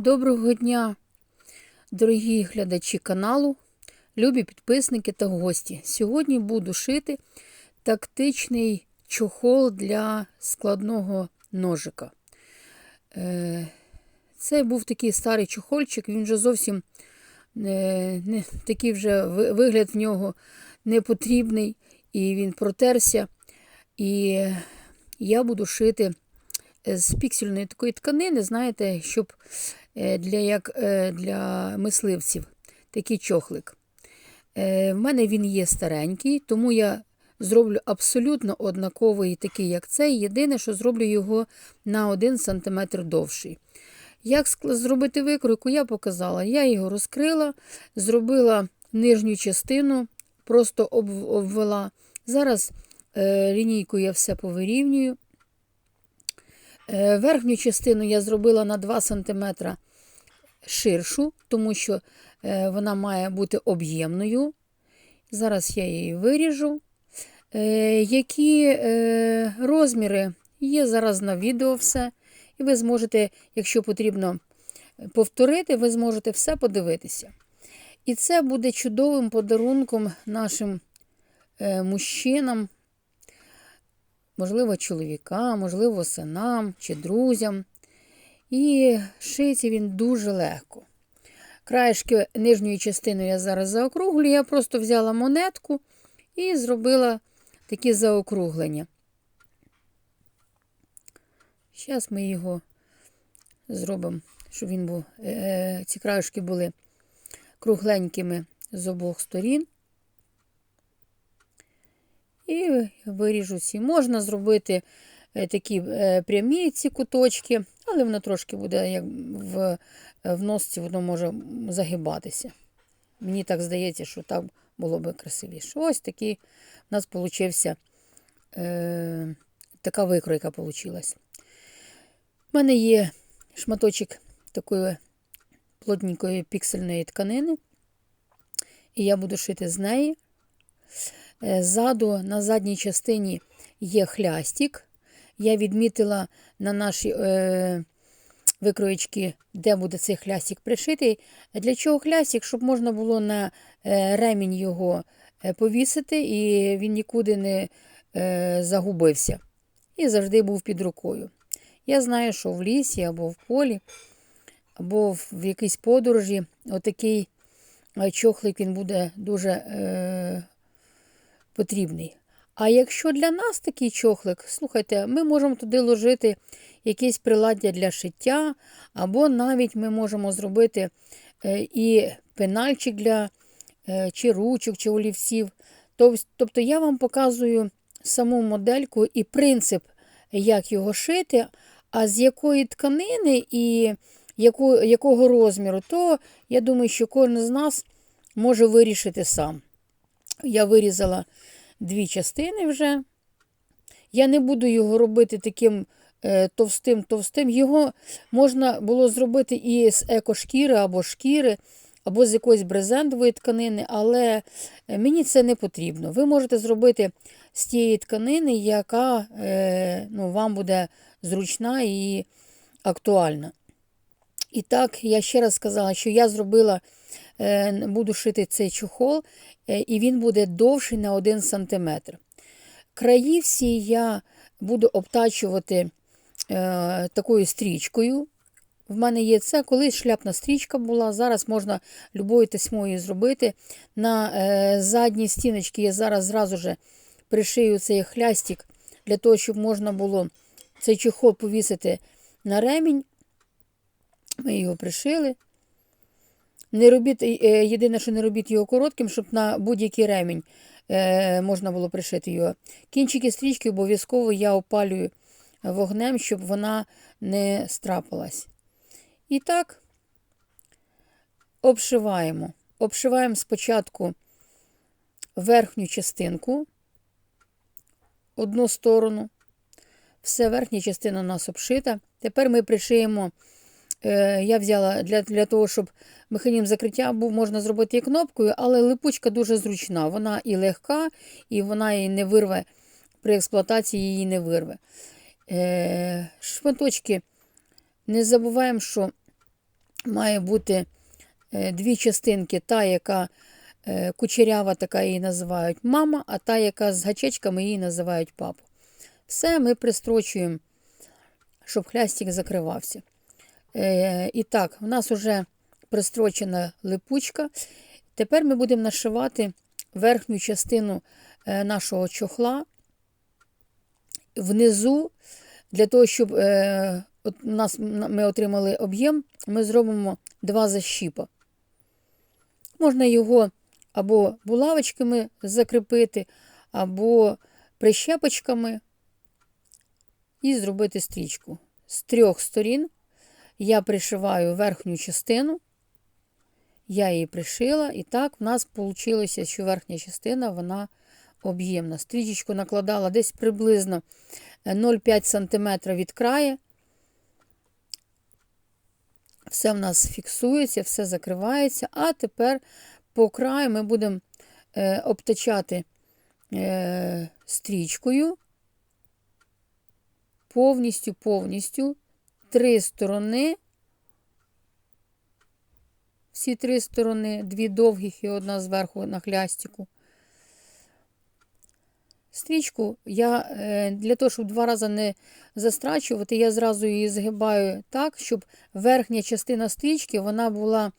Доброго дня, дорогі глядачі каналу, любі підписники та гості. Сьогодні буду шити тактичний чохол для складного ножика. Е, Це був такий старий чохольчик, він вже зовсім е, не, такий вже вигляд в нього не потрібний, і він протерся. І я буду шити з піксельної такої тканини, знаєте, щоб для, як, е, для мисливців такий чохлик. Е, В мене він є старенький, тому я зроблю абсолютно однаковий, такий, як цей. Єдине, що зроблю його на 1 см довший. Як зробити викройку, я показала. Я його розкрила, зробила нижню частину, просто обвела. Зараз е, лінійкою я все повирівнюю. Е, Верхню частину я зробила на 2 см ширшу, тому що е, вона має бути об'ємною. Зараз я її виріжу. Е, Які розміри є зараз на відео все. І ви зможете, якщо потрібно повторити, ви зможете все подивитися. І це буде чудовим подарунком нашим мужчинам, можливо, чоловікам, можливо, синам чи друзям. І шиється він дуже легко. Краєшки нижньої частини я зараз заокруглюю. Я просто взяла монетку і зробила такі заокруглення. Зараз ми його зробимо, щоб він був, е, ці краєшки були кругленькими з обох сторін. І виріжу ці. Можна зробити е, такі е, прямі ці куточки, але воно трошки буде як в, в носці, воно може загибатися. Мені так здається, що так було би красивіше. Ось такий у нас получився, е, така викройка вийшла. У мене є шматочок такої плотненької піксельної тканини, і я буду шити з неї. Е, Ззаду на задній частині є хлястик. Я відмітила на наші е, викроєчки, де буде цей хлястик пришитий. Для чого хлястик? Щоб можна було на е, ремінь його е, повісити, і він нікуди не е, загубився. І завжди був під рукою. Я знаю, що в лісі або в полі, або в якійсь подорожі отакий чохлик він буде дуже е, потрібний. А якщо для нас такий чохлик, слухайте, ми можемо туди ложити якесь приладдя для шиття, або навіть ми можемо зробити е, і пенальчик для е, чи ручок, чи олівців. Тобто я вам показую саму модельку і принцип, як його шити, а з якої тканини і яку, якого розміру, то я думаю, що кожен з нас може вирішити сам. Я вирізала дві частини вже. Я не буду його робити таким е, товстим-товстим. Його можна було зробити і з екошкіри або шкіри, або з якоїсь брезентової тканини, але е, мені це не потрібно. Ви можете зробити з тієї тканини, яка е, ну, вам буде зручна і актуальна. І так, я ще раз сказала, що я зробила, е, буду шити цей чохол, е, і він буде довший на 1 см. Краї всі я буду обтачувати е, такою стрічкою. В мене є це, колись шляпна стрічка була, зараз можна любою тесьмою зробити. На е, задній стіночці я зараз зразу же пришию цей хлястик, для того, щоб можна було цей чохол повісити на ремінь. Ми його пришили. Не робіть, е, єдине, що не робіть його коротким, щоб на будь-який ремінь е, можна було пришити його. Кінчики стрічки обов'язково я опалюю вогнем, щоб вона не страпалась. І так, обшиваємо. Обшиваємо спочатку верхню частинку, одну сторону. Все, верхня частина у нас обшита. Тепер ми пришиємо. Е, Я взяла для для того, щоб механізм закриття був, можна зробити і кнопкою, але липучка дуже зручна. Вона і легка, і вона її не вирве, при експлуатації її не вирве. Е, Шматочки не забуваємо, що має бути е, дві частинки, та, яка кучерява, така її називають мама, а та, яка з гачечками її називають папа. Все ми пристрочуємо, щоб хлястик закривався. Е, І так, в нас вже пристрочена липучка. Тепер ми будемо нашивати верхню частину е, нашого чохла внизу, для того, щоб е, ми отримали об'єм, ми зробимо два защіпа. Можна його або булавочками закріпити, або прищепочками і зробити стрічку. З трьох сторін я пришиваю верхню частину, я її пришила, і так в нас вийшло, що верхня частина вона об'ємна. Стрічечку накладала десь приблизно 0,5 см від краю. Все в нас фіксується, все закривається, а тепер по краю ми будемо е, обтачати е, стрічкою повністю, повністю три сторони, всі три сторони, дві довгих і одна зверху на хлястику. Стрічку я е, для того, щоб два рази не застрачувати, я зразу її згибаю так, щоб верхня частина стрічки вона була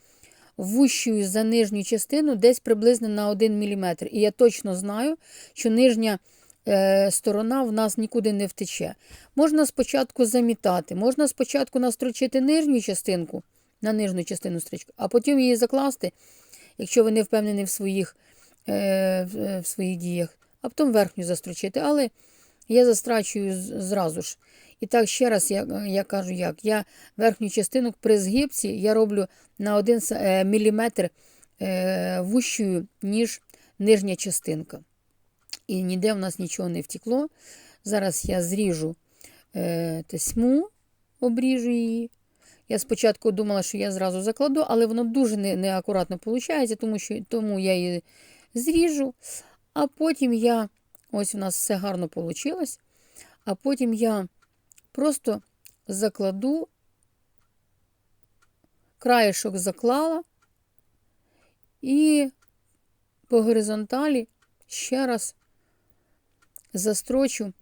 вущою за нижню частину десь приблизно на 1 мм. І я точно знаю, що нижня сторона в нас нікуди не втече. Можна спочатку замітати, можна спочатку настрочити нижню частинку на нижню частину стрічки, а потім її закласти, якщо ви не впевнені в своїх, е, в своїх діях а потім верхню застрочити. Але я застрачую зразу ж. І так, ще раз я я кажу, як. Я верхню частину при згибці я роблю на 1 мм е, вущою, ніж нижня частинка. І ніде в нас нічого не втекло. Зараз я зріжу е, тесьму, обріжу її. Я спочатку думала, що я зразу закладу, але воно дуже неакуратно виходить, тому що тому я її зріжу. А потім я, ось у нас все гарно вийшло, а потім я просто закладу, краєшок заклала і по горизонталі ще раз застрочу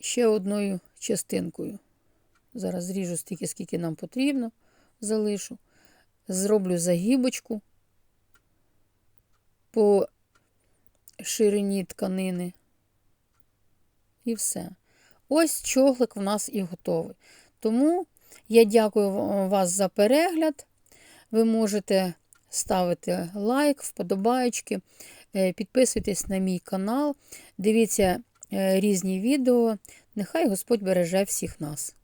ще одною частинкою. Зараз зріжу стільки, скільки нам потрібно, залишу, зроблю загибочку по ширині тканини. І все. Ось чоглик в нас і готовий. Тому я дякую вас за перегляд. Ви можете ставити лайк, вподобайки, е, підписуйтесь на мій канал, дивіться е, різні відео. Нехай Господь береже всіх нас.